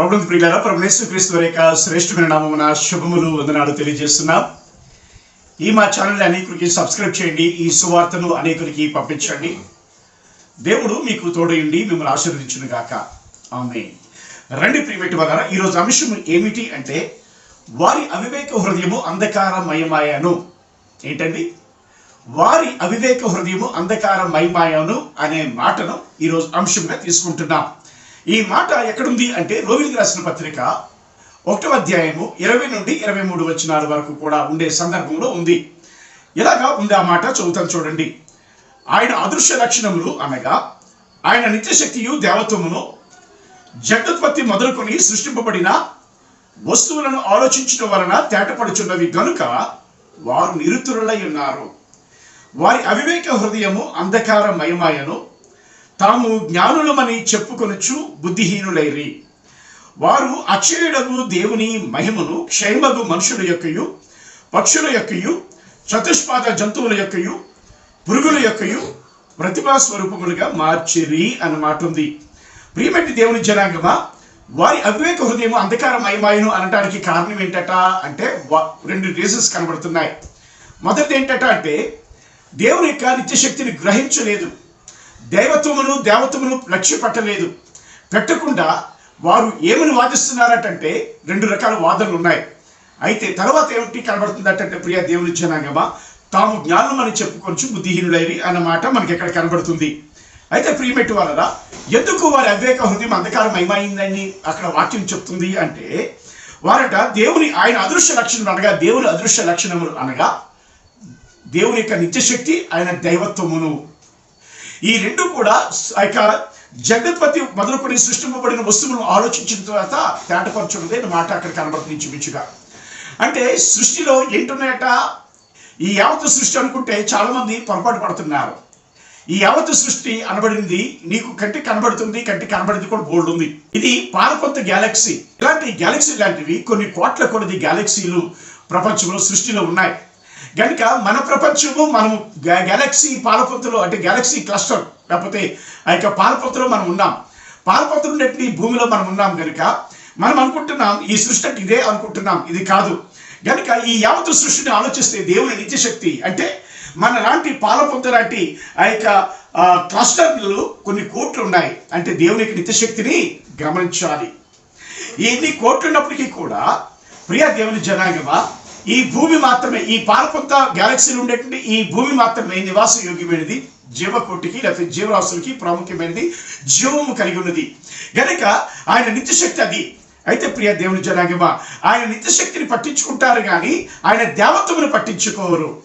ప్రభుత్వ ప్రియులారా ప్రభుత్వ క్రీస్తు వారి యొక్క శ్రేష్టమైన నామమున శుభములు వందనాలు తెలియజేస్తున్నాం. ఈ మా ఛానల్ అనేకులకి సబ్స్క్రైబ్ చేయండి ఈ సువార్తను అనేకులకి పంపించండి. దేవుడు మీకు తోడయండి మిమ్మల్ని ఆశీర్వదించును గాక ఆమె రండి ప్రియమేటి వల్ల ఈరోజు అంశం ఏమిటి అంటే వారి అవివేక హృదయము అంధకారమయమాయను. ఏంటండి? వారి అవివేక హృదయము అంధకారమయమాయను అనే మాటను ఈరోజు అంశంగా తీసుకుంటున్నాం. ఈ మాట ఎక్కడుంది అంటే రోమిలికి రాసిన పత్రిక ఒకటో అధ్యాయము ఇరవై నుండి ఇరవై మూడు వచనాల వరకు కూడా ఉండే సందర్భంలో ఉంది. ఇలాగా ఉంది ఆ మాట? చదువుతాను చూడండి. ఆయన అదృశ్య లక్షణములు అనగా ఆయన నిత్యశక్తియు దేవత్వమును జగదుత్పత్తి మొదలుకొని సృష్టింపబడిన వస్తువులను ఆలోచించడం వలన తేటపడుచున్నవి గనుక వారు నిరుతురులై ఉన్నారు. వారి అవివేక హృదయము అంధకారమయమాయను. తాము జ్ఞానులమని చెప్పుకొనుచు బుద్ధిహీనులైరి. వారు అక్షయుడగు దేవుని మహిమను క్షయమగు మనుషుల యొక్కయు పక్షుల యొక్కయు చతుష్పాద జంతువుల యొక్కయు పురుగుల యొక్కయు ప్రతిభా స్వరూపములుగా మార్చిరి అన్నమాట ఉంది ప్రియమటి దేవుని జనాంగమా వారి అవివేక హృదయం అంధకారమయమాయను అనడానికి కారణం ఏంటట అంటే రెండు రీజన్స్ కనబడుతున్నాయి. మొదటిది ఏంటట అంటే దేవుని యొక్క నిత్యశక్తిని గ్రహించలేదు. దైవత్వమును దేవత్వమును లక్ష్య పెట్టలేదు పెట్టకుండా వారు ఏమని వాదిస్తున్నారటంటే రెండు రకాల వాదనలు ఉన్నాయి అయితే తర్వాత ఏమిటి కనబడుతుందటంటే ప్రియ దేవుని జనాంగమా తాము జ్ఞానం అని చెప్పుకొచ్చు బుద్ధిహీనులైరి అన్నమాట మనకి ఎక్కడ కనబడుతుంది? అయితే ప్రియమెట్టు వాళ్ళరా ఎందుకు వారి అవివేక హృదయం అంధకారం ఏమైందని అక్కడ వాక్యం చెప్తుంది అంటే వారట దేవుని ఆయన అదృశ్య లక్షణం అనగా దేవుని అదృశ్య లక్షణములు అనగా దేవుని యొక్క నిత్యశక్తి ఆయన దైవత్వమును. ఈ రెండు కూడా ఆ యొక్క జగత్పతి మొదలుకొని సృష్టింపబడిన వస్తువులను ఆలోచించిన తర్వాత తేటపరచున్నదే మాట అక్కడ కనబడుతుంది చూపించుగా అంటే సృష్టిలో ఏంటున్నాయట? ఈ యావత్ సృష్టి అనుకుంటే చాలామంది పొరపాటు పడుతున్నారు. ఈ యావత్ సృష్టి అనబడింది నీకు కంటి కనబడుతుంది కంటి కనబడింది కూడా బోల్డ్ ఉంది. ఇది పాలకొంత గ్యాలక్సీ ఇలాంటి గ్యాలక్సీ లాంటివి కొన్ని కోట్ల కొలది గ్యాలక్సీలు ప్రపంచంలో సృష్టిలో ఉన్నాయి. గనుక మన ప్రపంచము మనం గా- గ్యాలక్సీ పాలపొత్తులో అంటే గెలక్సీ క్లస్టర్ లేకపోతే ఆ యొక్క పాలపొత్తులో మనం ఉన్నాం. పాలపొత్తులు ఉన్నట్టు భూమిలో మనం ఉన్నాం కనుక మనం అనుకుంటున్నాం ఈ సృష్టి అంటే ఇదే అనుకుంటున్నాం ఇది కాదు. గనుక ఈ యావత్ సృష్టిని ఆలోచిస్తే దేవుని నిత్యశక్తి అంటే మన లాంటి పాలపొత్త లాంటి ఆ యొక్క క్లస్టర్లు కొన్ని కోట్లు ఉన్నాయి. అంటే దేవుని యొక్క నిత్యశక్తిని గమనించాలి. ఎన్ని కోట్లు ఉన్నప్పటికీ కూడా ప్రియ దేవుని జనాంగమా ఈ భూమి మాత్రమే ఈ పాలకొంత గ్యాలక్సీలు ఉండేటువంటి ఈ భూమి మాత్రమే నివాస యోగ్యమైనది. జీవకోటికి లేకపోతే జీవరాశులకి ప్రాముఖ్యమైనది. జీవము కలిగి ఉన్నది. గనక ఆయన నిత్యశక్తి అది. అయితే ప్రియ దేవుని జనాగమ ఆయన నిత్యశక్తిని పట్టించుకుంటారు కానీ ఆయన దేవత్వమును పట్టించుకోరు.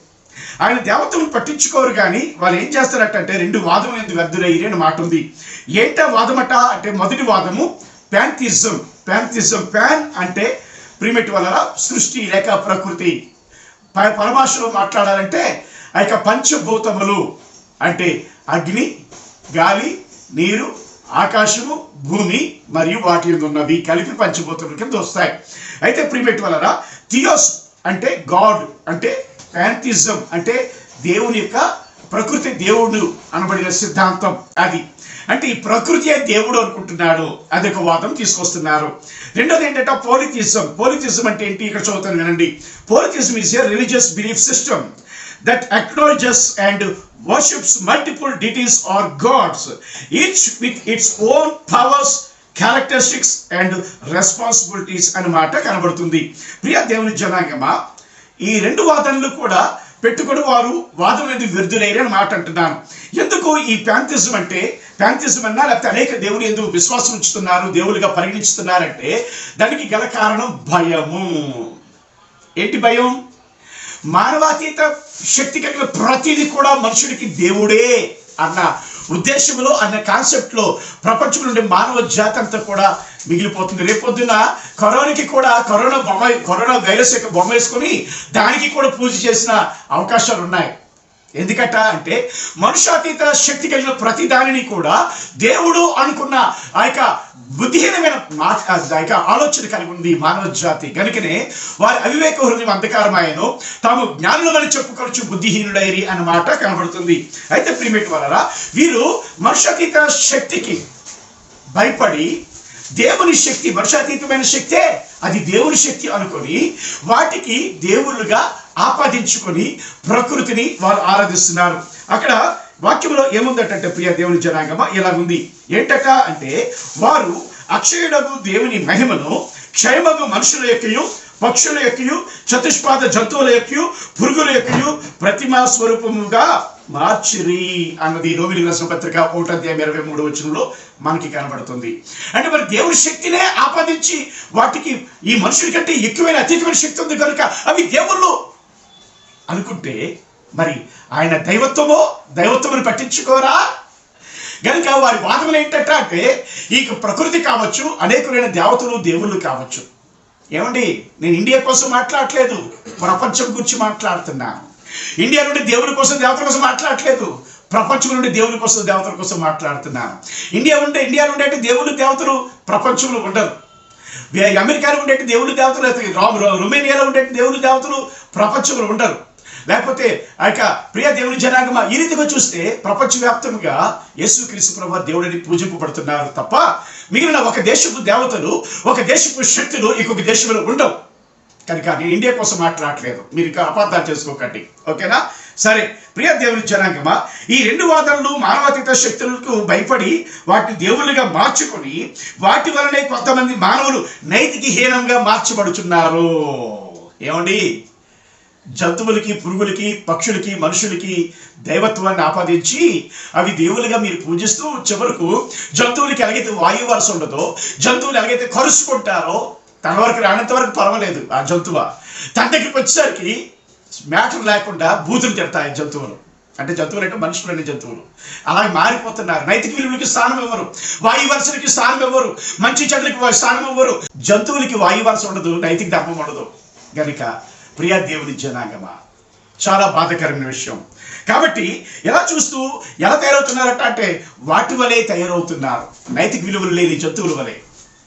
ఆయన దేవతను పట్టించుకోరు కానీ వాళ్ళు ఏం చేస్తారట రెండు వాదములు ఎందుకు వ్యర్థులయ్యి అని మాట ఉంది. ఏంటా వాదమట అంటే మొదటి వాదము? ప్యాంథిజం ప్యాంథిజం ప్యాన్ అంటే ప్రిమెట్ వలన సృష్టి లేక ప్రకృతి. ప- పరభాషలో మాట్లాడాలంటే ఆ యొక్క పంచభూతములు అంటే అగ్ని గాలి నీరు ఆకాశము భూమి మరియు వాటి ఉన్నవి కలిపి పంచభూతముల కింద వస్తాయి. అయితే ప్రిమెట్ వలన థియోస్ అంటే గాడ్ అంటే ప్యాంథిజం అంటే దేవుని యొక్క ప్రకృతి దేవుడు అనబడిన సిద్ధాంతం అది. అంటే ఈ ప్రకృతి దేవుడు అనుకుంటున్నాడు? అదొక వాదం తీసుకొస్తున్నారు. రెండోది ఏంటంటే పోలిథిజం పోలిథిజం అంటే ఏంటి? ఇక్కడ చదువుతాను వినండి. Polytheism is a religious belief system that acknowledges and worships multiple deities or gods each with its own powers characteristics and responsibilities అన్నమాట కనబడుతుంది. ప్రియ దేవుని జనాంగమా ఈ రెండు వాదనలు కూడా పెట్టుకుని వారు వాదం అనేది వ్యర్థులేరు అని మాట అంటున్నాను. ఎందుకు ఈ ప్యాంతిజం అంటే ప్యాంతిజం అన్నా లేకపోతే అనేక దేవుని ఎందుకు విశ్వాసం ఉంచుతున్నారు దేవుడిగా పరిగణిస్తున్నారంటే దానికి గల కారణం భయము. ఏంటి భయం? మానవాతీత శక్తి కలిగిన ప్రతిదీ కూడా మనుషుడికి దేవుడే అన్న ఉద్దేశంలో అన్న కాన్సెప్ట్లో ప్రపంచం నుండి మానవ జాతి అంతా కూడా మిగిలిపోతుంది. రేపొద్దున కరోనాకి కూడా కరోనా బొమ్మ కరోనా వైరస్ యొక్క బొమ్మ వేసుకొని దానికి కూడా పూజ చేసిన అవకాశాలు ఉన్నాయి ఎందుకట అంటే మనుషాతీత శక్తి కలిగిన ప్రతి దానిని కూడా దేవుడు అనుకున్న ఆ యొక్క బుద్ధిహీనమైన ఆ యొక్క ఆలోచన కలిగి ఉంది మానవ జాతి. కనుకనే వారి అవివేక హృదయం అంధకారమాయను. తాము జ్ఞానులమని చెప్పుకొనొచ్చు బుద్ధిహీనుడైరి అన్నమాట కనబడుతుంది. అయితే ప్రిమిట్ వలన వీరు మనుషాతీత శక్తికి భయపడి దేవుని శక్తి వర్షాతీతమైన శక్తే అది దేవుని శక్తి అనుకొని వాటికి దేవుళ్ళుగా ఆపాదించుకొని ప్రకృతిని వారు ఆరాధిస్తున్నారు. అక్కడ వాక్యంలో ఏముందటంటే ప్రియ దేవుని జనాంగమ ఇలా ఉంది ఏంటట అంటే వారు అక్షయుడగు దేవుని మహిమను క్షయమగు మనుషుల యొక్కయు పక్షుల యొక్కయు చతుష్పాద జంతువుల యొక్కయు పురుగుల యొక్కయు ప్రతిమా స్వరూపముగా మార్చిరి అన్నది రోమిలి రాసిన పత్రిక ఒకటి అధ్యాయం ఇరవై మూడు వచనంలో మనకి కనబడుతుంది. అంటే మరి దేవుని శక్తినే ఆపాదించి వాటికి ఈ మనుషుల కంటే ఎక్కువైన అతీతమైన శక్తి ఉంది కనుక అవి దేవుళ్ళు అనుకుంటే మరి ఆయన దైవత్వమో దైవత్వమని పట్టించుకోరా? గనుక వారి వాదములు ఏంటంటే అంటే ఈ ప్రకృతి కావచ్చు అనేకులైన దేవతలు దేవుళ్ళు కావచ్చు. ఏమండి? నేను ఇండియా కోసం మాట్లాడట్లేదు ప్రపంచం గురించి మాట్లాడుతున్నాను ఇండియా నుండి దేవుని కోసం దేవతల కోసం మాట్లాడట్లేదు ప్రపంచం నుండి దేవుని కోసం దేవతల కోసం మాట్లాడుతున్నాను ఇండియా ఉండే ఇండియా నుండి అంటే దేవుళ్ళు దేవతలు ప్రపంచంలో ఉండరు. అమెరికాలో ఉండేటి దేవుళ్ళు దేవతలు అయితే రా- రొమేనియాలో ఉండేటి దేవుళ్ళు దేవతలు ప్రపంచంలో ఉండరు. లేకపోతే ఆ యొక్క ప్రియ దేవుని జనాంగమ ఈ రీతిగా చూస్తే ప్రపంచవ్యాప్తంగా యేసుక్రీస్తు ప్రభు దేవుడిని పూజింపబడుతున్నారు తప్ప మిగిలిన ఒక దేశపు దేవతలు ఒక దేశపు శక్తులు ఇంకొక దేశంలో ఉండవు. కనుక నేను ఇండియా కోసం మాట్లాడట్లేదు. మీరు ఇంకా అపార్థాలు చేసుకోకండి. ఓకేనా? సరే ప్రియ దేవుని జనాంగమా ఈ రెండు వాదనలు మానవాతీత శక్తులకు భయపడి వాటిని దేవుళ్ళుగా మార్చుకొని వాటి వలనే కొంతమంది మానవులు నైతికహీనంగా మార్చబడుచున్నారు ఏమండి? జంతువులకి పురుగులకి పక్షులకి మనుషులకి దైవత్వాన్ని ఆపాదించి అవి దేవులుగా మీరు పూజిస్తూ చివరకు జంతువులకి ఎలాగైతే వాయు వరుస ఉండదో జంతువులు ఎలాగైతే కరుచుకుంటారో తన వరకు రానంత వరకు పర్వాలేదు ఆ జంతువు. తన దగ్గరికి వచ్చేసరికి మ్యాటర్ లేకుండా బూతులు తిడతాయి జంతువులు. అంటే జంతువులు అంటే అనే జంతువులు. అలాగే మారిపోతున్నారు. నైతిక విలువలకి స్థానం ఇవ్వరు వాయు వరుసలకి స్థానం ఇవ్వరు మంచి చెడులకి స్థానం ఇవ్వరు జంతువులకి వాయు వరుస ఉండదు నైతిక ధర్మం ఉండదు. గనుక ప్రియా దేవుని జనాంగమా? చాలా బాధకరమైన విషయం. కాబట్టి ఎలా చూస్తూ ఎలా తయారవుతున్నారట అంటే వాటి వలె తయారవుతున్నారు. నైతిక విలువలు లేని జంతువుల వలె.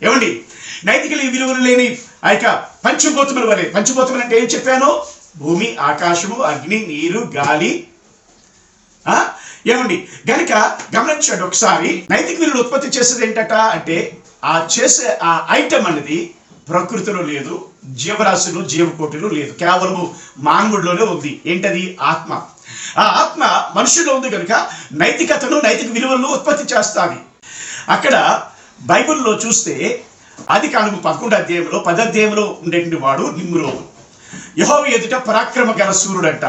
ఏమండి? నైతిక విలువలు లేని ఆ యొక్క పంచభూతముల వలె. పంచభూతములు అంటే ఏం చెప్పాను? భూమి ఆకాశము అగ్ని నీరు గాలి. ఆ? ఏమండి? గనుక గమనించండి ఒకసారి. నైతిక విలువలు ఉత్పత్తి చేసేది ఏంటట అంటే ఆ చేసే ఆ ఐటమ్ అనేది ప్రకృతిలో లేదు జీవరాశులు జీవకోటిలో లేదు. కేవలము మానవుడిలోనే ఉంది. ఏంటది? ఆత్మ. ఆ ఆత్మ మనుషుల్లో ఉంది కనుక నైతికతను నైతిక విలువలను ఉత్పత్తి చేస్తాను అక్కడ బైబిల్లో చూస్తే అది కాను పదకొండు అధ్యాయంలో పద అధ్యాయంలో ఉండేటువంటి వాడు నిమ్రోదు యహోవ ఎదుట పరాక్రమ గల సూర్యుడంట.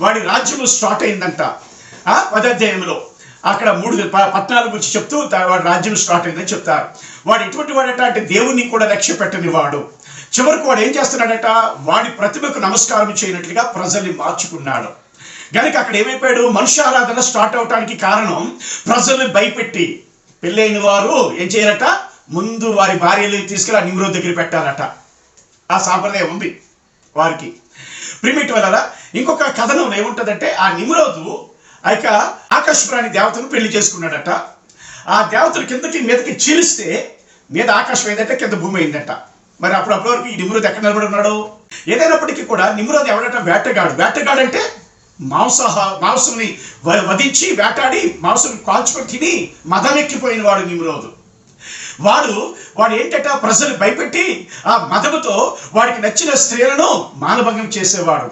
వాడి రాజ్యము స్టార్ట్ అయిందంట. పద అధ్యాయంలో. అక్కడ మూడు ప- పద్నాలుగు గురించి చెప్తూ వాడు వాడి రాజ్యం స్టార్ట్ అయిందని చెప్తారు. వాడు ఎటువంటి వాడట అంటే దేవుణ్ణి కూడా లక్ష్య పెట్టని వాడు. చివరికి వాడు ఏం చేస్తున్నాడట? వాడి ప్రతిభకు నమస్కారం చేయనట్లుగా ప్రజల్ని మార్చుకున్నాడు. కనుక అక్కడ ఏమైపోయాడు? మనుష్య ఆరాధన స్టార్ట్ అవడానికి కారణం ప్రజల్ని భయపెట్టి పెళ్ళైన వారు ఏం చేయరట? ముందు వారి భార్యలు తీసుకెళ్ళి ఆ నిమ్రోద్ దగ్గర పెట్టారట. ఆ సాంప్రదాయం ఉంది వారికి. ప్రిమిట్ వల్ల ఇంకొక కథనం ఏముంటుందంటే ఆ నిమ్రోదు ఆ యొక్క ఆకాశపురాణి దేవతను పెళ్ళి చేసుకున్నాడట. ఆ దేవతలు కిందకి మీదకి చీలిస్తే మీద ఆకాశం ఏంటంటే కింద భూమి అయిందట. మరి అప్పుడు అప్పటి వరకు ఈ నిమ్రోద్ ఎక్కడ నిలబడి ఉన్నాడు? ఏదైనప్పటికీ కూడా నిమ్రోద్ ఎవడట? వేటగాడు. వేటగాడు అంటే మాంసాహ మాంసంని వ- వధించి వేటాడి మాంసం కాల్చుకొని తిని మదమెక్కిపోయిన వాడు నిమ్రోదు వాడు వాడు ఏంటంటే? ప్రజలు భయపెట్టి ఆ మదముతో వాడికి నచ్చిన స్త్రీలను మానభంగం చేసేవాడు.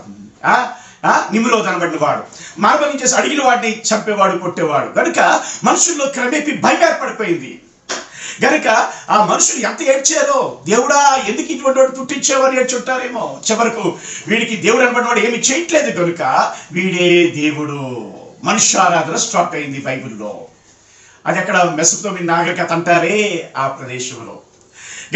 ఆ? ఆ వాడు మానభంగం చేసి అడిగిన వాడిని చంపేవాడు కొట్టేవాడు. కనుక మనుషుల్లో క్రమేపీ భయం ఏర్పడిపోయింది. గనుక ఆ మనుషులు ఎంత ఏడ్చారో దేవుడా ఎందుకు ఇటువంటి వాడు పుట్టించేవారు ఏడ్చుంటారేమో చివరకు వీడికి దేవుడు అనబడిన వాడు ఏమి చేయట్లేదు కనుక వీడే దేవుడు. మనుష్యారాధన స్టార్ట్ అయింది బైబిల్లో. అది అక్కడ మెసపుతోమి నాగరికత అంటారే? ఆ ప్రదేశంలో.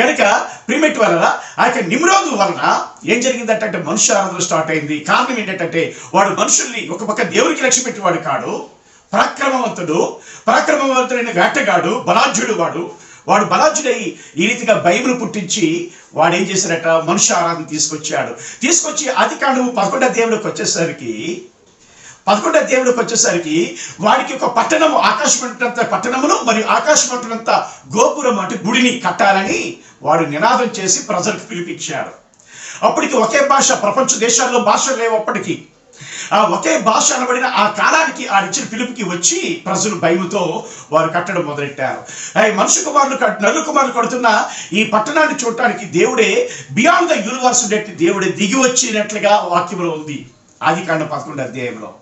గనుక ప్రిమెట్ వలన ఆ యొక్క నిమ్రోదు వలన ఏం జరిగిందంటే అంటే మనుష్య ఆరాధన స్టార్ట్ అయింది. కారణం ఏంటంటే వాడు మనుషుల్ని ఒక పక్క దేవుడికి లక్ష్య పెట్టేవాడు కాడు. పరాక్రమవంతుడు పరాక్రమవంతుడైన వేటగాడు బలాఢ్యుడు వాడు. వాడు బలాజుడై ఈ రీతిగా బైబిల్ పుట్టించి వాడు ఏం చేశాడట? మనుష్య ఆరాధన తీసుకొచ్చాడు. తీసుకొచ్చి ఆది కాండము పదకొండ దేవుడికి వచ్చేసరికి పదకొండో దేవుడికి వచ్చేసరికి వాడికి ఒక పట్టణము ఆకాశమంటున్నంత పట్టణమును మరియు ఆకాశమంటున్నంత గోపురం అంటే గుడిని కట్టాలని వాడు నినాదం చేసి ప్రజలకు పిలిపించాడు. అప్పటికి ఒకే భాష ప్రపంచ దేశాల్లో భాషలు లేవప్పటికీ ఆ ఒకే భాష అనబడిన ఆ కాలానికి ఆ ఇచ్చిన పిలుపుకి వచ్చి ప్రజలు భయముతో వారు కట్టడం మొదలెట్టారు. మనుషు కుమారులు నలు కుమారులు కడుతున్న ఈ పట్టణాన్ని చూడటానికి దేవుడే బియాండ్ ద యూనివర్స్ ఉండేటి దేవుడే దిగి వచ్చినట్లుగా వాక్యంలో ఉంది. ఆదికాండం పదకొండు అధ్యాయంలో.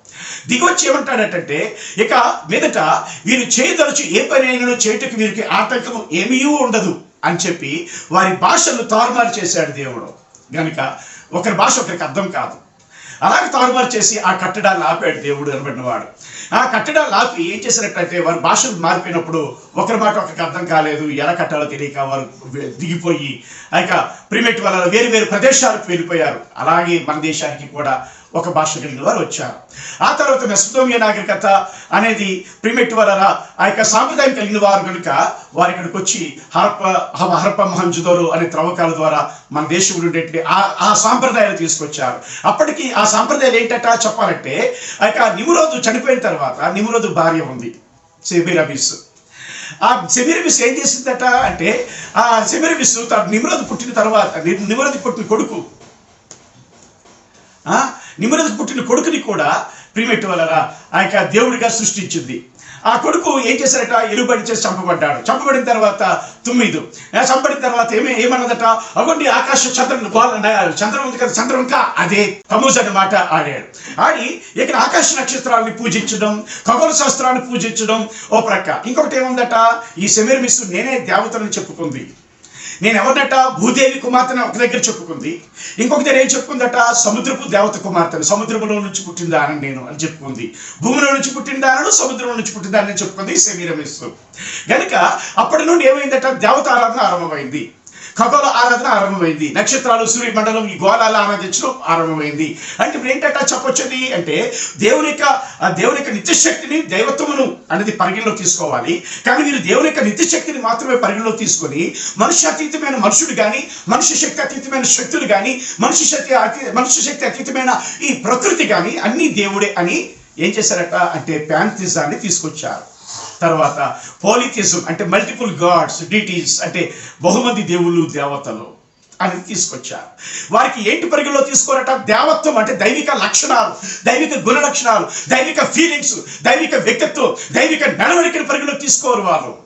దిగొచ్చి ఏమంటాడటంటే ఇక మీదట వీరు చేయదలచు ఏ పని అయినను చేయటకు వీరికి ఆటంకము ఏమీ ఉండదు అని చెప్పి వారి భాషను తారుమారు చేశాడు దేవుడు. గనుక ఒకరి భాష ఒకరికి అర్థం కాదు. అలాగే తారుమారు చేసి ఆ కట్టడాలు ఆపాడు దేవుడు అనబడినవాడు ఆ కట్టడాలు ఆపి ఏం చేసినట్టయితే వారి భాషలు మారిపోయినప్పుడు ఒకరి మాట ఒకరికి అర్థం కాలేదు ఎలా కట్టాలో తెలియక వారు దిగిపోయి ఆ యొక్క ప్రిమేట్ వల్ల వేరు వేరు ప్రదేశాలకు వెళ్ళిపోయారు. అలాగే మన దేశానికి కూడా ఒక భాష కలిగిన వారు వచ్చారు. ఆ తర్వాత మెస్పతోమియా నాగరికత అనేది ప్రిమెట్ వలన ఆ యొక్క సాంప్రదాయం కలిగిన వారు కనుక వారు ఇక్కడికి వచ్చి హరప్ప హ- హరప్ప మహంజుదోరు అనే త్రవ్వకాల ద్వారా మన దేశంలో ఉండేటువంటి ఆ ఆ సాంప్రదాయాలు తీసుకొచ్చారు. అప్పటికి ఆ సాంప్రదాయాలు ఏంటట చెప్పాలంటే ఆ యొక్క నిమురోజు చనిపోయిన తర్వాత నిమురోజు భార్య ఉంది సెబిరబిస్ ఆ సెమిరబిస్ ఏం చేసిందట అంటే ఆ సెమిరబిస్ తన నిమ్రోజు పుట్టిన తర్వాత నిమరది పుట్టిన కొడుకు ఆ పుట్టిన కొడుకుని కూడా ప్రిమెట్ వలన ఆ యొక్క దేవుడిగా సృష్టించింది. ఆ కొడుకు ఏం చేశారట? ఎలుబడి చేసి చంపబడ్డాడు. చంపబడిన తర్వాత తుమ్మిదు. చంపబడిన తర్వాత ఏమే ఏమన్నదట? అవ్వండి ఆకాశ చంద్రుని గోళ- చంద్రం ఉంది కదా చంద్రం కా? అదే. తమూజ్ అనే మాట ఆడాడు. ఆడి ఇక్కడ ఆకాశ నక్షత్రాలని పూజించడం ఖగోళ శాస్త్రాన్ని పూజించడం ఓ ప్రక్క. ఇంకొకటి ఏముందట? ఈ సెమిర్ మిస్ నేనే దేవతలను చెప్పుకుంది. నేను ఎవరినట? భూదేవి కుమార్తెని ఒక దగ్గర చెప్పుకుంది. ఇంకొక దగ్గర ఏం చెప్పుకుందట? సముద్రపు దేవత కుమార్తెను. సముద్రములో నుంచి పుట్టిందానని నేను అని చెప్పుకుంది. భూమిలో నుంచి పుట్టిందానను సముద్రంలో నుంచి పుట్టిందానని చెప్పుకుంది శమీరమిస్తూ గనుక అప్పటి నుండి ఏమైందట? దేవత ఆరాధన ఆరంభమైంది. ఖగోళ ఆరాధన ఆరంభమైంది. నక్షత్రాలు సూర్యమండలం ఈ గోళాలు ఆరాధించడం ఆరంభమైంది. అంటే ఇప్పుడు ఏంటంట చెప్పొచ్చని అంటే దేవుని యొక్క దేవుని యొక్క నిత్యశక్తిని దైవత్వమును అనేది పరిగణలో తీసుకోవాలి. కానీ మీరు దేవుని యొక్క నిత్యశక్తిని మాత్రమే పరిగణలో తీసుకొని మనుష్య అతీతమైన మనుషుడు కానీ మనుష్య శక్తి అతీతమైన శక్తులు కానీ మనుష్య శక్తి అతీ మనుష్య శక్తి అతీతమైన ఈ ప్రకృతి కానీ అన్ని దేవుడే అని ఏం చేశారట? అంటే ప్యాంతిజాన్ని తీసుకొచ్చారు. తర్వాత పోలిథిజం అంటే మల్టిపుల్ గాడ్స్ డిటీస్ అంటే బహుమంది దేవుళ్ళు దేవతలు అని తీసుకొచ్చారు. వారికి ఏంటి పరిగణలో తీసుకోరట? దేవత్వం అంటే దైవిక లక్షణాలు దైవిక గుణ లక్షణాలు దైవిక ఫీలింగ్స్ దైవిక వ్యక్తిత్వం దైవిక నడవడికని పరిగణలో తీసుకోరు వారు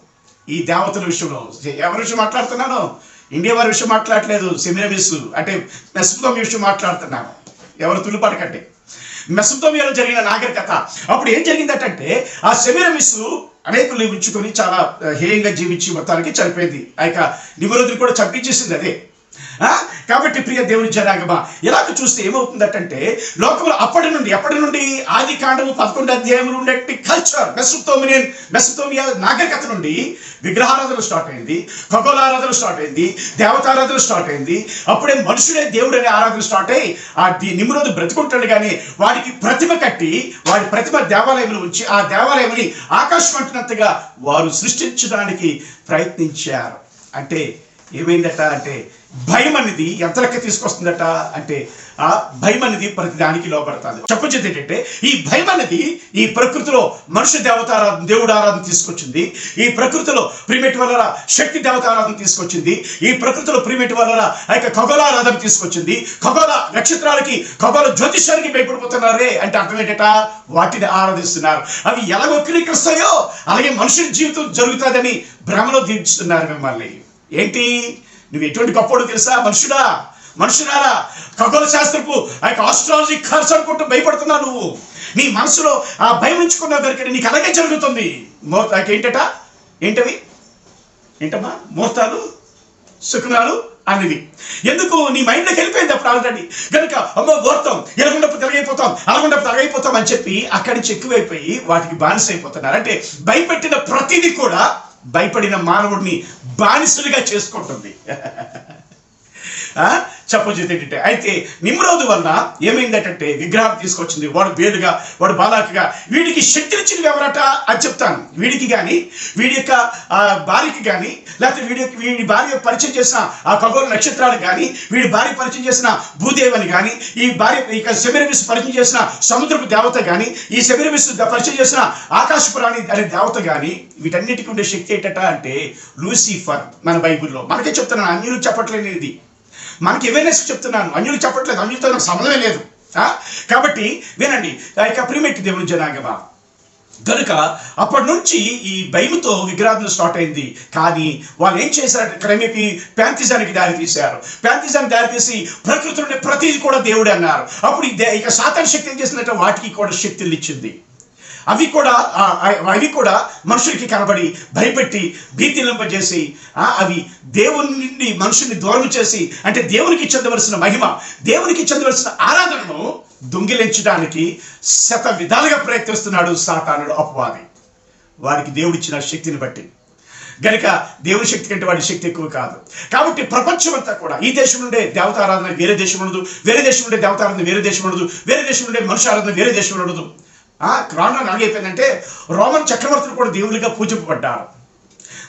ఈ దేవతల విషయంలో ఎవరి విషయం మాట్లాడుతున్నాను? ఇండియా వారి విషయం మాట్లాడలేదు సెమిరమిస్ అంటే మెస్పుతం విషయం మాట్లాడుతున్నాను. ఎవరు తులిపాటకంటే మెసంతోమియాలో జరిగిన నాగరికత. అప్పుడు ఏం జరిగిందటంటే ఆ సెమిరమిస్ అనేకులు ఉంచుకొని చాలా హేయంగా జీవించి మొత్తానికి చనిపోయింది. ఆ యొక్క నిమరోధుని కూడా చంపించేసింది అదే. కాబట్టి ప్రియ దేవుని జనాగమా ఇలాగ చూస్తే ఏమవుతుందటంటే లోకంలో అప్పటి నుండి ఎప్పటి నుండి ఆది కాండము పదకొండు అధ్యాయంలో ఉండేటి కల్చర్ మెసోతోమియన్ మెసోతోమియా నాగరికత నుండి విగ్రహారాధన స్టార్ట్ అయింది ఖగోళారాధన స్టార్ట్ అయింది దేవతారాధన స్టార్ట్ అయింది. అప్పుడే మనుషుడే దేవుడు అనే ఆరాధన స్టార్ట్ అయ్యి ఆ ది- బ్రతుకుంటాడు కానీ వాడికి ప్రతిమ కట్టి వాడి ప్రతిమ దేవాలయంలో ఉంచి ఆ దేవాలయంని ఆకాశం అంటున్నట్టుగా వారు సృష్టించడానికి ప్రయత్నించారు. అంటే ఏమైందట అంటే భయం అనేది ఎంత తీసుకొస్తుందట అంటే ఆ భయం అనేది ప్రతి దానికి లోపడతాది చెప్పొచ్చేది ఏంటంటే ఈ భయం అనేది ఈ ప్రకృతిలో మనుష్య దేవతారాధన దేవుడు ఆరాధన తీసుకొచ్చింది. ఈ ప్రకృతిలో ప్రిమిట్ వలన శక్తి దేవతారాధన తీసుకొచ్చింది. ఈ ప్రకృతిలో ప్రిమిట్ వలన ఆ యొక్క ఖగోళారాధన తీసుకొచ్చింది. ఖగోళ నక్షత్రాలకి ఖగోళ జ్యోతిష్యానికి భయపడిపోతున్నారే అంటే అర్థం ఏంటట? వాటిని ఆరాధిస్తున్నారు. అవి ఎలా వక్రీకరిస్తాయో అలాగే మనుషుల జీవితం జరుగుతుందని భ్రమలో దించుతున్నారు మిమ్మల్ని. ఏంటి? నువ్వు ఎటువంటి గొప్పవాడు తెలుసా? మనుషుడా? మనుషులారా? ఖగోళ శాస్త్రపు ఆ యొక్క ఆస్ట్రాలజీ ఖర్చు అనుకుంటూ భయపడుతున్నావు నువ్వు. నీ మనసులో ఆ భయం ఉంచుకున్న దగ్గర నీకు అలాగే జరుగుతుంది. మో ఏంటట? ఏంటవి? ఏంటమ్మా? ముహూర్తాలు శుకునాలు అనేది ఎందుకు? నీ మైండ్లోకి వెళ్ళిపోయింది అప్పుడు ఆల్రెడీ కనుక అమ్మో ఓర్తాం. ఎలాగుండప్పుడు తిరగైపోతాం అలాగుండప్పుడు తిరగైపోతాం అని చెప్పి అక్కడి నుంచి ఎక్కువైపోయి వాటికి బానిస అయిపోతున్నారు అంటే భయపెట్టిన ప్రతిదీ కూడా భయపడిన మానవుడిని బానిసలుగా చేసుకుంటుంది. ఆ? అయితే నిమ్రోదు వలన ఏమైందటంటే విగ్రహం తీసుకొచ్చింది. వాడు బేలుగా వాడు బాలాకుగా వీడికి శక్తినిచ్చింది ఎవరట అది చెప్తాను. వీడికి కానీ వీడి యొక్క భార్యకి కానీ లేకపోతే వీడి యొక్క- వీడి భార్య పరిచయం చేసిన ఆ ఖగోళ నక్షత్రాలు కానీ వీడి భార్య పరిచయం చేసిన భూదేవని కానీ ఈ భార్య ఇక శబరిమిస్ పరిచయం చేసిన సముద్రపు దేవత కానీ ఈ శబరిమిస్ పరిచయం చేసిన ఆకాశపురాణి అనే దేవత కానీ వీటన్నిటికీ ఉండే శక్తి ఏంటట అంటే లూసిఫర్ మన బైబిల్లో. మనకే చెప్తున్నాను అన్ని చెప్పట్లేనిది. మనకి అవేర్నెస్ చెప్తున్నాను. అన్యులు చెప్పట్లేదు. అన్యులతో నాకు సంబంధమే లేదు. కాబట్టి వినండి. ఆ యొక్క ప్రిమెట్టి దేవుని జనాగమ? కనుక అప్పటి నుంచి ఈ భయముతో విగ్రహాలు స్టార్ట్ అయింది. కానీ వాళ్ళు ఏం చేశారంటే క్రమేపీ ప్యాంతిజానికి దారి తీశారు. ప్యాంతిజానికి దారి తీసి ప్రకృతిలోని ప్రతిది కూడా దేవుడే అన్నారు. అప్పుడు దే- ఇక సాతాన్ శక్తి ఏం చేసినట్టు వాటికి కూడా శక్తులు ఇచ్చింది. అవి కూడా ఆ, అవి కూడా మనుషులకి కనబడి భయపెట్టి భీతిలింపజేసి ఆ, అవి దేవుని నుండి మనుషుల్ని దూరం చేసి అంటే దేవునికి చెందవలసిన మహిమ దేవునికి చెందవలసిన ఆరాధనను దొంగిలించడానికి శత విధాలుగా ప్రయత్నిస్తున్నాడు సాతానుడు అపవాది. వాడికి దేవుడిచ్చిన శక్తిని బట్టి. గనుక దేవుని శక్తి కంటే వాడి శక్తి ఎక్కువ కాదు. కాబట్టి ప్రపంచం అంతా కూడా ఈ దేశం నుండే దేవతారాధన వేరే దేశం ఉండదు వేరే దేశం నుండే దేవతారాధన వేరే దేశం ఉండదు వేరే దేశం నుండే మనుషారాధన వేరే దేశం ఉండదు. ఆ రాను నాగైపోయిందంటే రోమన్ చక్రవర్తులు కూడా దేవులుగా పూజింపబడ్డారు.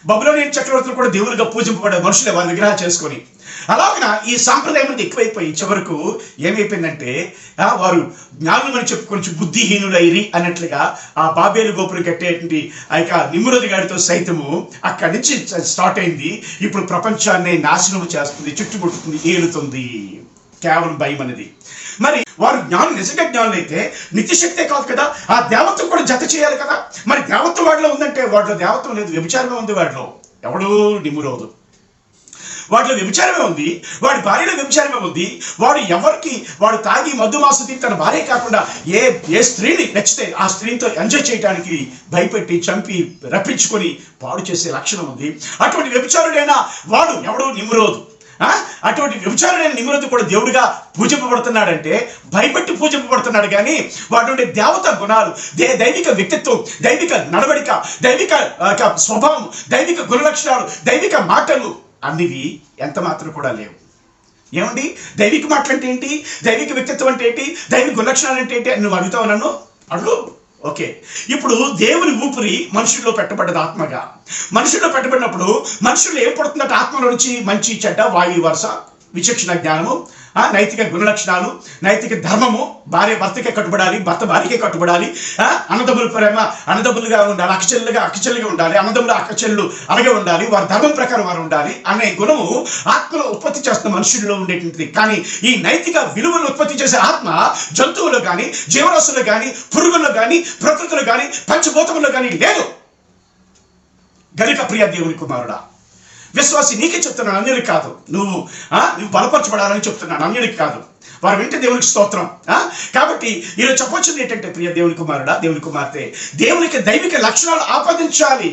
బబులోనియన్ చక్రవర్తులు కూడా దేవులుగా పూజింపబడ్డారు మనుషులే వారి విగ్రహాలు చేసుకొని. అలాగిన ఈ సాంప్రదాయం అనేది ఎక్కువైపోయి చివరకు ఏమైపోయిందంటే వారు జ్ఞానులని చెప్పి కొంచెం బుద్ధిహీనులైరి అన్నట్లుగా ఆ బాబేలు గోపురం కట్టేటువంటి ఆ యొక్క నిమ్రోది గారితో సైతము అక్కడి నుంచి స్టార్ట్ అయింది. ఇప్పుడు ప్రపంచాన్ని నాశనం చేస్తుంది చుట్టుముట్టుతుంది ఏలుతుంది. కేవలం భయం అనేది. మరి వారు జ్ఞానం నిజంగా జ్ఞానులు అయితే నిత్యశక్తే కాదు కదా? ఆ దేవత్వం కూడా జత చేయాలి కదా? మరి దేవత్వం వాడిలో ఉందంటే వాటిలో దేవత్వం లేదు వ్యభిచారమే ఉంది వాడిలో. ఎవడూ నిమ్మురోదు వాటిలో వ్యభిచారమే ఉంది వాడి భార్యలో వ్యభిచారమే ఉంది వాడు ఎవరికి వాడు తాగి మద్దు మాసుది తన భార్య కాకుండా ఏ ఏ స్త్రీని నచ్చితే ఆ స్త్రీతో ఎంజాయ్ చేయడానికి భయపెట్టి చంపి రప్పించుకొని పాడు చేసే లక్షణం ఉంది. అటువంటి వ్యభిచారుడైనా వాడు ఎవడూ నిమ్రోదు అటువంటి వ్యభిచారుడైన నిమృతి కూడా దేవుడిగా పూజింపబడుతున్నాడంటే భయపెట్టి పూజింపబడుతున్నాడు కానీ వాటి దేవత గుణాలు దే దైవిక వ్యక్తిత్వం దైవిక నడవడిక దైవిక స్వభావం దైవిక గుణలక్షణాలు దైవిక మాటలు అన్నివి ఎంత మాత్రం కూడా లేవు. ఏమండి? దైవిక మాటలు అంటే ఏంటి? దైవిక వ్యక్తిత్వం అంటే ఏంటి? దైవిక గుణలక్షణాలు అంటే ఏంటి అని నువ్వు అడుగుతావు నన్ను? అడుగు. ఓకే. ఇప్పుడు దేవుని ఊపిరి మనుషుల్లో పెట్టబడ్డది ఆత్మగా. మనుషుల్లో పెట్టబడినప్పుడు మనుషులు ఏం పడుతుందంటే ఆత్మలో నుంచి మంచి చెడ్డ వాయు వరుస విచక్షణ జ్ఞానము నైతిక గుణలక్షణాలు నైతిక ధర్మము భార్య భర్తకే కట్టుబడాలి భర్త భార్యకే కట్టుబడాలి ఆ, అన్నదమ్ముల ప్రేమ అన్నదమ్ములుగా ఉండాలి అక్కచెల్లుగా అక్కచెల్లుగా ఉండాలి అన్నదమ్ముల అక్కచెల్లు అలాగే ఉండాలి వారి ధర్మం ప్రకారం వారు ఉండాలి అనే గుణము ఆత్మలో ఉత్పత్తి చేస్తున్న మనుషుల్లో ఉండేటువంటిది. కానీ ఈ నైతిక విలువలు ఉత్పత్తి చేసే ఆత్మ జంతువులు కానీ జీవరాశులు కానీ పురుగుల్లో కానీ ప్రకృతిలో కానీ పంచభూతముల్లో కానీ లేదు. గరిక ప్రియ దేవుని కుమారుడా విశ్వాసి నీకే చెప్తున్నాను అన్యుడికి కాదు. నువ్వు ఆ, నువ్వు బలపరచబడాలని చెప్తున్నాను అన్యుడికి కాదు. వారు వింటే దేవునికి స్తోత్రం ఆ? కాబట్టి ఈరోజు చెప్పొచ్చింది ఏంటంటే ప్రియ దేవుని కుమారుడా దేవుని కుమార్తె దేవునికి దైవిక లక్షణాలు ఆపాదించాలి.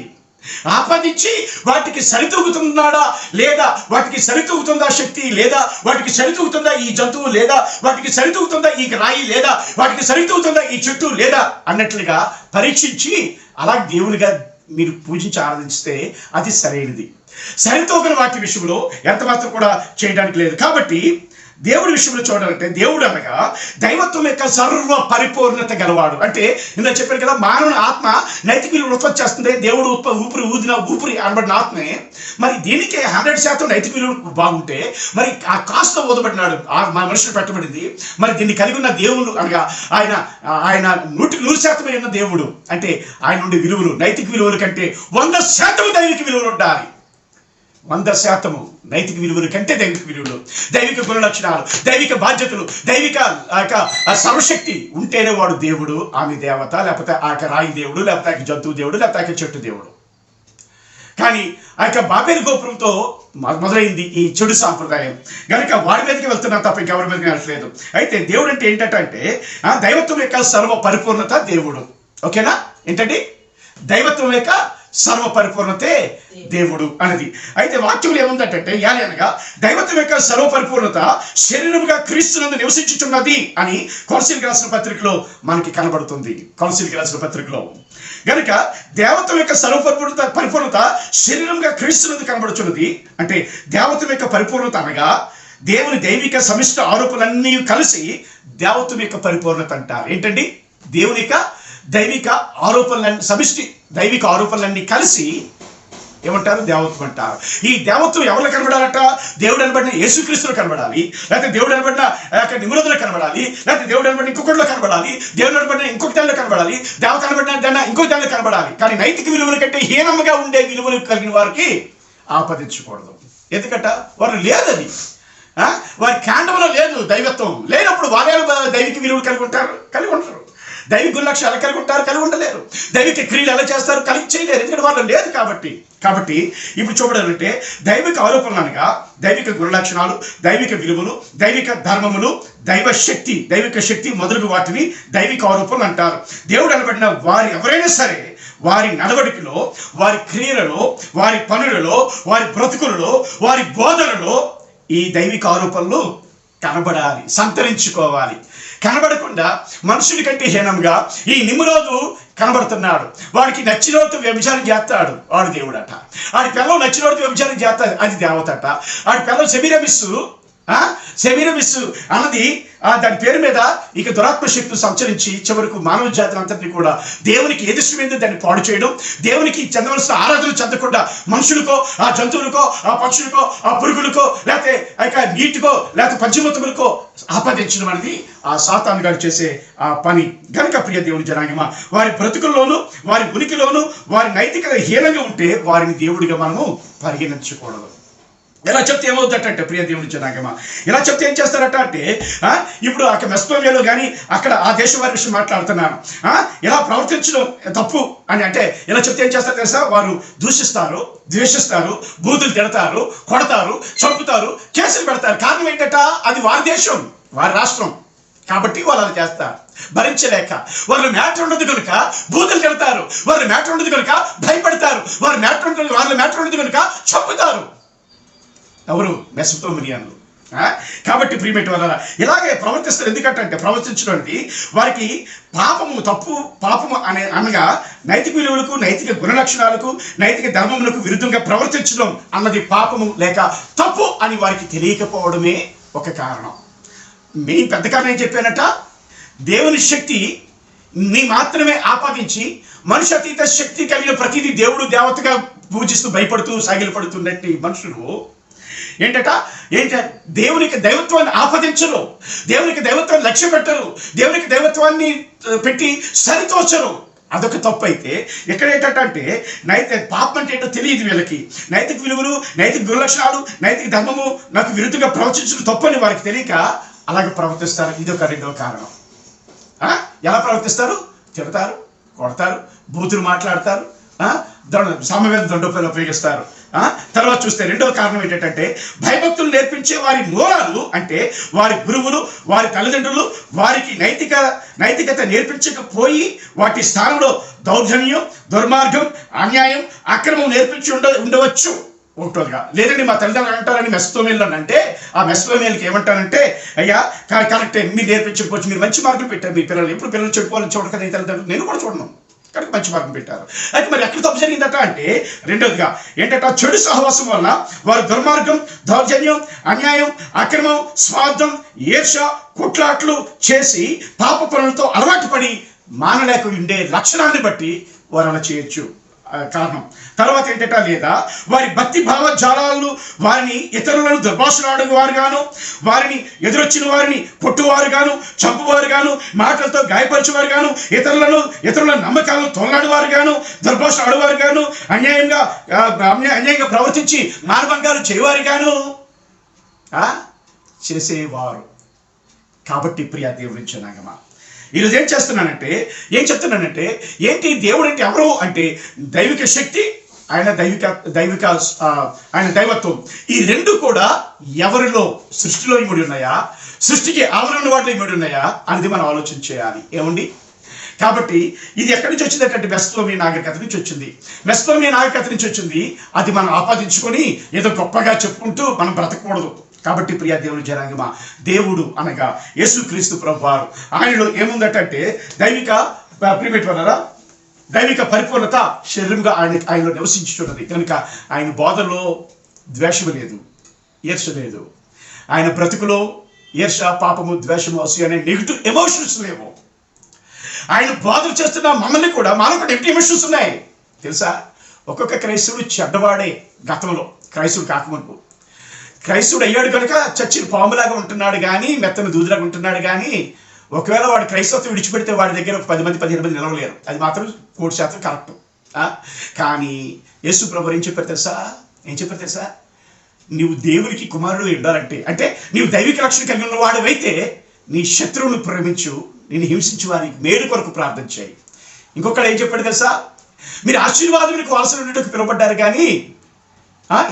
ఆపాదించి వాటికి సరితూగుతున్నాడా లేదా వాటికి సరితూగుతుందా శక్తి లేదా వాటికి సరితూగుతుందా ఈ జంతువు లేదా వాటికి సరితూగుతుందా ఈ రాయి లేదా వాటికి సరితూగుతుందా ఈ చెట్టు లేదా అన్నట్లుగా పరీక్షించి అలా దేవునిగా మీరు పూజించి ఆరాధిస్తే అది సరైనది. సరితోగిన వాటి విషయంలో ఎంత మాత్రం కూడా చేయడానికి లేదు. కాబట్టి దేవుడి విషయంలో చూడాలంటే దేవుడు అనగా దైవత్వం యొక్క సర్వ పరిపూర్ణత గలవాడు. అంటే నిన్న చెప్పాను కదా మానవుని ఆత్మ నైతిక విలువలు ఉత్పత్తి చేస్తుంది దేవుడు ఉత్ప ఊపిరి ఊదిన ఊపిరి అనబడిన ఆత్మే. మరి దీనికి హండ్రెడ్ శాతం నైతిక విలువలు బాగుంటే మరి ఆ కాస్త ఊదబడినాడు ఆ మా మనుషులు పెట్టబడింది మరి దీన్ని కలిగి ఉన్న దేవుడు అనగా ఆయన ఆయన నూటికి నూరు శాతమే ఉన్న దేవుడు. అంటే ఆయన నుండి విలువలు నైతిక విలువల కంటే వంద శాతం దైవిక విలువలు ఉండాలి. వంద శాతము నైతిక విలువలు కంటే దైవిక విలువలు. దైవిక గుణలక్షణాలు దైవిక బాధ్యతలు దైవిక ఆ సర్వశక్తి ఉంటేనే వాడు దేవుడు ఆమె దేవత లేకపోతే ఆ యొక్క రాయి దేవుడు లేకపోతే ఆ జంతువు దేవుడు లేకపోతే ఆ చెట్టు దేవుడు. కానీ ఆ యొక్క బాబేరు గోపురంతో మొదలైంది ఈ చెడు సాంప్రదాయం. కనుక వాడి మీదకి వెళ్తున్నాం తప్ప ఇంకెవరి మీదకి వెళ్ళట్లేదు. అయితే దేవుడు అంటే ఏంటంటే ఆ దైవత్వం యొక్క సర్వ పరిపూర్ణత దేవుడు. ఓకేనా? ఏంటండి? దైవత్వం యొక్క సర్వ పరిపూర్ణతే దేవుడు అనేది అయితే వాక్యంలో ఏముందంటే యాలి అనగా దైవత్వం యొక్క సర్వ పరిపూర్ణత శరీరముగా క్రీస్తునందు నివసించుచున్నది అని కొలసీలకు రాసిన పత్రికలో మనకి కనబడుతుంది. కొలసీలకు రాసిన పత్రికలో. గనుక దేవత్వం యొక్క సర్వ పరిపూర్ణత పరిపూర్ణత శరీరంగా క్రీస్తునందు కనబడుచున్నది. అంటే దేవత్వం యొక్క పరిపూర్ణత అనగా దేవుని దైవిక సమిష్ట ఆరోపణలన్నీ కలిసి దేవత్వం యొక్క పరిపూర్ణత అంటారు. ఏంటండి? దేవుని యొక్క దైవిక ఆరోపణలన్నీ సమిష్టి దైవిక ఆరోపణలన్నీ కలిసి ఏమంటారు? దేవత్వం అంటారు. ఈ దేవత్వం ఎవరు కనబడాలట? దేవుడు అనబడిన యేసుక్రీస్తులు కనబడాలి. లేకపోతే దేవుడు అనబడిన నిమృతులు కనబడాలి. లేకపోతే దేవుడు అనబడిన ఇంకొకటిలో కనబడాలి. దేవుడు అనబడిన ఇంకొక దానిలో కనబడాలి. దేవత కనబడిన దాన్ని ఇంకొక దానిలో కనబడాలి. కానీ నైతిక విలువల కంటే హీనంగా ఉండే విలువలు కలిగిన వారికి ఆపదించకూడదు. ఎందుకంట? వారు లేదని ఆ? వారి క్యాండంలో లేదు దైవత్వం. లేనప్పుడు వారే దైవిక విలువలు కలిగి ఉంటారు? కలిగి ఉంటారు దైవిక గుణలక్షణాలు కలిగి ఉంటారు కలిగి ఉండలేరు. దైవిక క్రియలు ఎలా చేస్తారు కలిగి చేయలేరు ఎందుకంటే వాళ్ళు లేదు కాబట్టి. కాబట్టి ఇప్పుడు చూపడాలంటే దైవిక ఆరోపణలు అనగా దైవిక గుణలక్షణాలు దైవిక విలువలు దైవిక ధర్మములు దైవ శక్తి దైవిక శక్తి మొదలగు వాటిని దైవిక ఆరోపణలు అంటారు. దేవుడు అనబడిన వారు ఎవరైనా సరే వారి నడవడికలో వారి క్రియలలో వారి పనులలో వారి బ్రతుకులలో వారి బోధనలో ఈ దైవిక ఆరోపణలు కనబడాలి సంతరించుకోవాలి. కనబడకుండా మనుషుని కంటే హీనంగా ఈ నిమ్రోజు కనబడుతున్నాడు. వాడికి నచ్చినోడితో వ్యభిచారం చేస్తాడు. వాడు దేవుడట. ఆడి పిల్లలు నచ్చినోడితో వ్యభిచారం చేస్తాడు. అది దేవతట. ఆడి పిల్లలు శబీరమిస్సు శబీరమిస్సు అన్నది దాని పేరు మీద ఇక దురాత్మ శక్తులు సంచరించి చివరకు మానవ జాతిని అంతటిని కూడా దేవునికి ఎదుష్టమైంది దాన్ని పాడు చేయడం దేవునికి చెందవలసిన ఆరాధనలు చెందకుండా మనుషులకో ఆ జంతువులకో ఆ పక్షులకో ఆ పురుగులకో లేకపోతే ఇక నీటికో లేకపోతే పంచమూతములకో ఆపాదించడం అనేది ఆ సాతాను గారు చేసే ఆ పని. గనక ప్రియ దేవుని జనాంగమ వారి బ్రతుకుల్లోనూ వారి ఉనికిలోనూ వారి నైతికత హీనంగా ఉంటే వారిని దేవుడిగా మనము పరిగణించకూడదు. ఇలా చెప్తే ఏమవుతుందట ప్రియ దేవుని జనాంగమా ఇలా చెప్తే ఏం చేస్తారట అంటే ఆ, ఇప్పుడు అక్కడ మెస్టోనియాలో కానీ అక్కడ ఆ దేశం వారి విషయం మాట్లాడుతున్నాను. ఎలా ఇలా ప్రవర్తించడం తప్పు అని అంటే ఇలా చెప్తే ఏం చేస్తారు తెలుసా? వారు దూషిస్తారు ద్వేషిస్తారు బూతులు తిడతారు కొడతారు చంపుతారు కేసులు పెడతారు. కారణం ఏంటట? అది వారి దేశం వారి రాష్ట్రం. కాబట్టి వాళ్ళు అలా చేస్తారు. భరించలేక. వారు మ్యాటర్ ఉండదు కనుక బూతులు తిడతారు. వారు మ్యాటర్ ఉండదు కనుక భయపడతారు. వారి మ్యాటర్ ఉండదు వాళ్ళ మ్యాటర్ ఉండదు కనుక చంపుతారు. ఎవరు? మెసపోమినియన్లు ఆ? కాబట్టి ప్రియమేటి వల్ల ఇలాగే ప్రవర్తిస్తారు. ఎందుకంటే ప్రవర్తించడానికి వారికి పాపము తప్పు పాపము అనే అనగా నైతిక విలువలకు నైతిక గుణలక్షణాలకు నైతిక ధర్మములకు విరుద్ధంగా ప్రవర్తించడం అన్నది పాపము లేక తప్పు అని వారికి తెలియకపోవడమే ఒక కారణం. మీ పెద్ద కారణం ఏం చెప్పానట? దేవుని శక్తి నీ మాత్రమే ఆపాదించి మనుషు అతీత శక్తి కలిగిన ప్రతిదీ దేవుడు దేవతగా పూజిస్తూ భయపడుతూ సాగిలపడుతున్నట్టు. మనుషులు ఏంటట? ఏంట? దేవునికి దైవత్వాన్ని ఆపదించరు. దేవునికి దైవత్వాన్ని లక్ష్య పెట్టరు. దేవునికి దైవత్వాన్ని పెట్టి సరితోచరు. అదొక తప్పు అయితే ఇక్కడ ఏంటంటే నైతిక పాపం అంటే ఏంటో తెలియదు వీళ్ళకి. నైతిక విలువలు నైతిక దుర్లక్షణాలు నైతిక ధర్మము నాకు విరుద్ధంగా ప్రవర్తించడం తప్పు అని వారికి తెలియక అలాగే ప్రవర్తిస్తారు. ఇదొక రెండవ కారణం. ఆ? ఎలా ప్రవర్తిస్తారు? తిడతారు కొడతారు బూతులు మాట్లాడతారు ఆ? దొండ ఉపయోగిస్తారు. తర్వాత చూస్తే రెండవ కారణం ఏంటంటే భయభక్తులు నేర్పించే వారి మూలాలు అంటే వారి గురువులు వారి తల్లిదండ్రులు వారికి నైతిక నైతికత నేర్పించకపోయి వాటి స్థానంలో దౌర్జన్యం దుర్మార్గం అన్యాయం అక్రమం నేర్పించి ఉండ ఉండవచ్చు. ఒకటోదిగా లేదండి మా తల్లిదండ్రులు అంటారని మెస్తోమేలు అని అంటే ఆ మెస్తోమేలకి ఏమంటారంటే అయ్యా కరెక్టే మీరు నేర్పించకపోవచ్చు మీరు మంచి మార్కులు పెట్టారు మీ పిల్లలు ఎప్పుడు పిల్లలు చెప్పుకోవాలని చూడక తల్లిదండ్రులు నేను కూడా చూడను. కనుక మంచి మార్గం పెట్టారు. అయితే మరి ఎక్కడ తప్పు జరిగిందట అంటే రెండోదిగా ఏంటంటే చెడు సహవాసం వల్ల వారు దుర్మార్గం దౌర్జన్యం అన్యాయం అక్రమం స్వార్థం ఈర్ష కుట్లాట్లు చేసి పాప పనులతో అలవాటు పడి మానలేక ఉండే లక్షణాన్ని బట్టి వారు అలా చేయొచ్చు. కారణం. తర్వాత ఏంటట లేదా? వారి భక్తి భావజాలాలను వారిని ఇతరులను దుర్భాషలాడు వారు గాను వారిని ఎదురొచ్చిన వారిని కొట్టువారు గాను చంపువారు గాను మాటలతో గాయపరిచేవారు గాను ఇతరులను ఇతరుల నమ్మకాలను తొలనాడువారు గాను దుర్భాష ఆడువారు గాను అన్యాయంగా అన్యాయ- అన్యాయంగా ప్రవర్తించి మానభంగాలు చేయవారు గాను చేసేవారు. కాబట్టి ప్రియా దేవుడి జనాంగమా ఈరోజు ఏం చేస్తున్నానంటే ఏం చెప్తున్నానంటే ఏంటి దేవుడు అంటే ఎవరు అంటే దైవిక శక్తి ఆయన దైవిక దైవిక ఆయన దైవత్వం. ఈ రెండు కూడా ఎవరిలో సృష్టిలో ఇమిడి ఉన్నాయా? సృష్టికి ఆవరణ వాటిలో ఇమిడి ఉన్నాయా? అనేది మనం ఆలోచన చేయాలి. ఏమండి కాబట్టి ఇది ఎక్కడి నుంచి వచ్చింది అంటే మెస్లోమి నాగరికత నుంచి వచ్చింది. మెస్లోమి నాగరికత నుంచి వచ్చింది అది మనం ఆపాదించుకొని ఏదో గొప్పగా చెప్పుకుంటూ మనం బ్రతకూడదు. కాబట్టి ప్రియా దేవుని జనాంగమా దేవుడు అనగా యేసుక్రీస్తు ప్రభు వారు ఆయనలో ఏముందటంటే దైవిక ప్రిమేట్ దైవిక పరిపూర్ణత శరీరంగా ఆయన ఆయనలో నివసించుతున్నది కనుక ఆయన బోధలో ద్వేషము లేదు ఈర్ష లేదు. ఆయన బ్రతుకులో ఈర్ష పాపము ద్వేషము అసూయ అనే నెగిటివ్ ఎమోషన్స్ లేవు. ఆయన బోధలు చేస్తున్న మమ్మల్ని కూడా మాలో కూడా నెగిటివ్ ఎమోషన్స్ ఉన్నాయి. తెలుసా? ఒక్కొక్క క్రైస్తవుడు చెడ్డవాడే గతంలో క్రైస్తవుడు కాకముందు. క్రైస్తవుడు అయ్యాడు కనుక చచ్చిన పాములాగా ఉంటున్నాడు కానీ మెత్తని దూదిలాగా ఉంటున్నాడు కానీ ఒకవేళ వాడు క్రైస్తవత్వం విడిచిపెడితే వాడి దగ్గర ఒక పది మంది పదిహేను మంది నిలవలేరు. అది మాత్రం కోటి శాతం కరెక్ట్. కానీ యేసు ప్రభు ఏం చెప్పారు తెలుసా? ఏం చెప్పారు తెలుసా? నీవు దేవునికి కుమారుడు ఉండాలంటే అంటే నీవు దైవిక రక్షణ కలిగి ఉన్నవాడివైతే నీ శత్రువును ప్రేమించు నేను హింసించు వారికి మేలు కొరకు ప్రార్థన చేయి. ఇంకొకడు ఏం చెప్పాడు తెలుసా? మీరు ఆశీర్వాదములకు వారసులకు పిలువబడ్డారు కానీ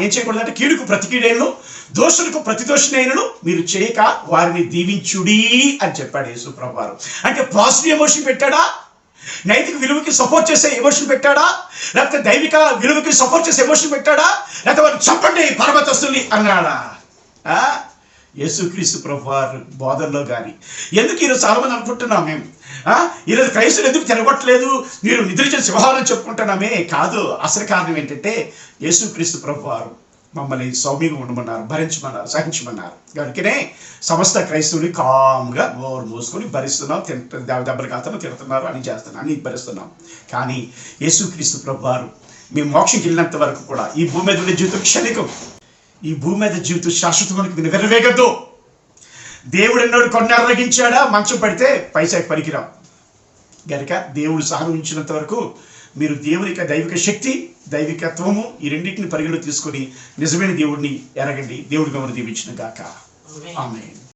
ఏం చేయకూడదు అంటే కీడుకు ప్రతి కీడైనను దోషులకు ప్రతి దోషునైనను మీరు చేయక వారిని దీవించుడి అని చెప్పాడు యేసు ప్రభువారు. అంటే పాజిటివ్ ఎమోషన్ పెట్టాడా? నైతిక విలువకి సపోర్ట్ చేసే ఎమోషన్ పెట్టాడా? లేకపోతే దైవిక విలువకి సపోర్ట్ చేసే ఎమోషన్ పెట్టాడా? లేకపోతే వారిని చంపండి పరమతస్తుల్ని అన్నాడా? యేసుక్రీస్తు ప్రభు వారు బోధనలో కానీ ఎందుకు ఈరోజు చాలామంది అనుకుంటున్నాం మేము? ఈరోజు క్రైస్తులు ఎందుకు తిరగట్లేదు? మీరు నిద్రించిన సింహాలను చెప్పుకుంటున్నామే? కాదు. అసలు కారణం ఏంటంటే యేసుక్రీస్తు ప్రభు వారు మమ్మల్ని సౌమ్యంగా ఉండమన్నారు భరించమన్నారు సహించమన్నారు. కనుకనే సమస్త క్రైస్తవుని కామ్గా నోరు మూసుకొని భరిస్తున్నాం తింట దెబ్బలు కాస్తున్నాం తిడుతున్నారు అని చేస్తున్నాం అని భరిస్తున్నాం. కానీ యేసుక్రీస్తు ప్రభు వారు మేము మోక్షంకి వెళ్ళినంత వరకు కూడా ఈ భూమి మీద ఉండే జీవితం క్షణికం. ఈ భూమి మీద జీవితం శాశ్వతమానికి మీరు వెరవేగద్దు దేవుడు ఎన్నోడు కొన్ని అరగించాడా మంచం పడితే పైసాకి పనికిరాం గనుక దేవుడు సహనం ఉంచినంత వరకు మీరు దేవుని యొక్క దైవిక శక్తి దైవికత్వము ఈ రెండింటిని పరిగణలో తీసుకొని నిజమైన దేవుడిని ఎరగండి. దేవుడు మిమ్మల్ని దీవించిన గాక. ఆమె